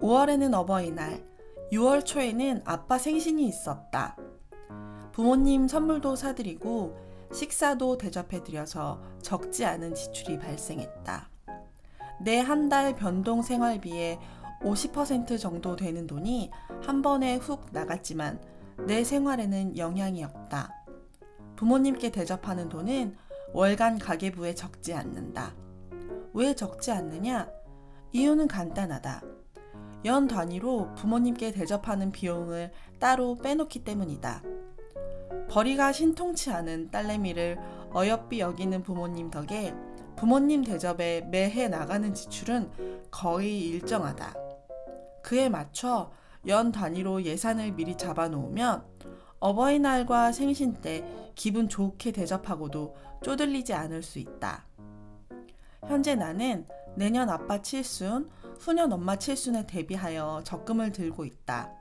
5월에는 어버이날, 6월 초에는 아빠 생신이 있었다. 부모님 선물도 사드리고 식사도 대접해드려서 적지 않은 지출이 발생했다. 내 한 달 변동 생활비의 50% 정도 되는 돈이 한 번에 훅 나갔지만 내 생활에는 영향이 없다. 부모님께 대접하는 돈은 월간 가계부에 적지 않는다. 왜 적지 않느냐? 이유는 간단하다. 연 단위로 부모님께 대접하는 비용을 따로 빼놓기 때문이다. 벌이가 신통치 않은 딸내미를 어여삐 여기는 부모님 덕에 부모님 대접에 매해 나가는 지출은 거의 일정하다. 그에 맞춰 연 단위로 예산을 미리 잡아놓으면 어버이날과 생신 때 기분 좋게 대접하고도 쪼들리지 않을 수 있다. 현재 나는 내년 아빠 칠순, 후년 엄마 칠순에 대비하여 적금을 들고 있다.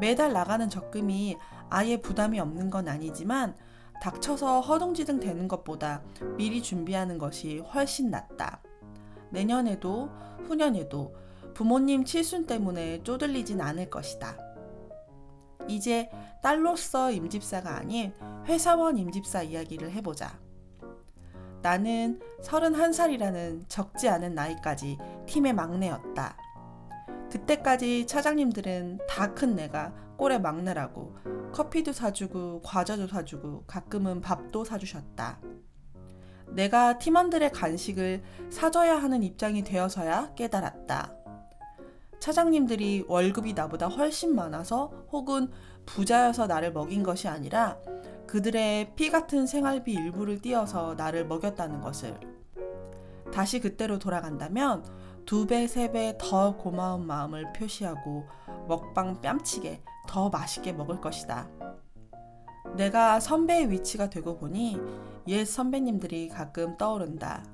매달 나가는 적금이 아예 부담이 없는 건 아니지만 닥쳐서 허둥지둥 되는 것보다 미리 준비하는 것이 훨씬 낫다. 내년에도 후년에도 부모님 칠순 때문에 쪼들리진 않을 것이다. 이제 딸로서 임집사가 아닌 회사원 임집사 이야기를 해보자. 나는 31살이라는 적지 않은 나이까지 팀의 막내였다. 그때까지 차장님들은 다 큰 내가 꼴의 막내라고 커피도 사주고 과자도 사주고 가끔은 밥도 사주셨다. 내가 팀원들의 간식을 사줘야 하는 입장이 되어서야 깨달았다. 차장님들이 월급이 나보다 훨씬 많아서 혹은 부자여서 나를 먹인 것이 아니라 그들의 피 같은 생활비 일부를 띄어서 나를 먹였다는 것을. 다시 그때로 돌아간다면 두 배, 세 배 더 고마운 마음을 표시하고 먹방 뺨치게 더 맛있게 먹을 것이다. 내가 선배의 위치가 되고 보니 옛 선배님들이 가끔 떠오른다.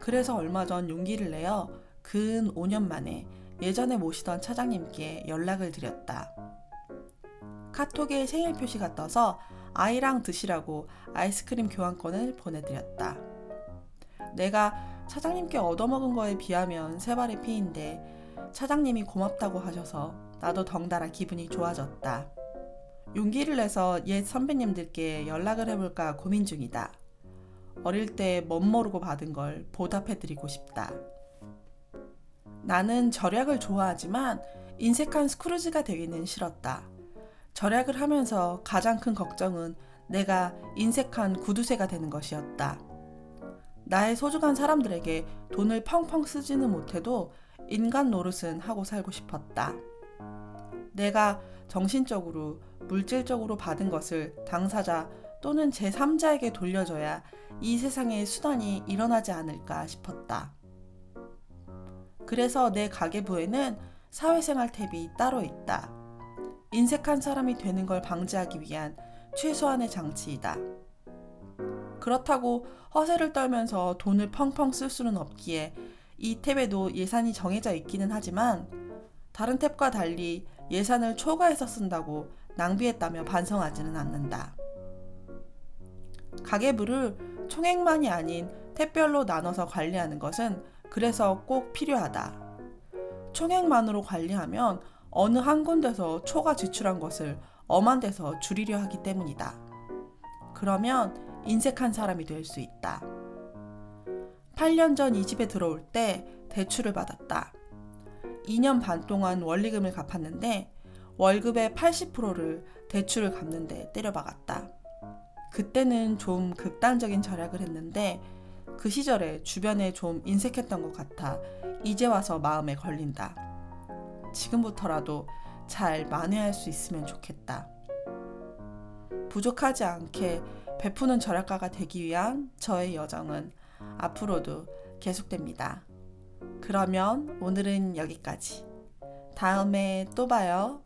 그래서 얼마 전 용기를 내어 근 5년 만에 예전에 모시던 차장님께 연락을 드렸다. 카톡에 생일 표시가 떠서 아이랑 드시라고 아이스크림 교환권을 보내드렸다. 내가 차장님께 얻어먹은 거에 비하면 세 발의 피인데 차장님이 고맙다고 하셔서 나도 덩달아 기분이 좋아졌다. 용기를 내서 옛 선배님들께 연락을 해볼까 고민 중이다. 어릴 때 멋모르고 받은 걸 보답해드리고 싶다. 나는 절약을 좋아하지만 인색한 스크루지가 되기는 싫었다. 절약을 하면서 가장 큰 걱정은 내가 인색한 구두쇠가 되는 것이었다. 나의 소중한 사람들에게 돈을 펑펑 쓰지는 못해도 인간 노릇은 하고 살고 싶었다. 내가 정신적으로, 물질적으로 받은 것을 당사자 또는 제3자에게 돌려줘야 이 세상에 수단이 일어나지 않을까 싶었다. 그래서 내 가계부에는 사회생활 탭이 따로 있다. 인색한 사람이 되는 걸 방지하기 위한 최소한의 장치이다. 그렇다고 허세를 떨면서 돈을 펑펑 쓸 수는 없기에 이 탭에도 예산이 정해져 있기는 하지만 다른 탭과 달리 예산을 초과해서 쓴다고 낭비했다며 반성하지는 않는다. 가계부를 총액만이 아닌 탭별로 나눠서 관리하는 것은 그래서 꼭 필요하다. 총액만으로 관리하면 어느 한 군데서 초과 지출한 것을 엄한 데서 줄이려 하기 때문이다. 그러면 인색한 사람이 될 수 있다. 8년 전 이 집에 들어올 때 대출을 받았다. 2년 반 동안 원리금을 갚았는데 월급의 80%를 대출을 갚는데 때려박았다. 그때는 좀 극단적인 절약을 했는데 그 시절에 주변에 좀 인색했던 것 같아 이제 와서 마음에 걸린다. 지금부터라도 잘 만회할 수 있으면 좋겠다. 부족하지 않게 베푸는 절약가가 되기 위한 저의 여정은 앞으로도 계속됩니다. 그러면 오늘은 여기까지. 다음에 또 봐요.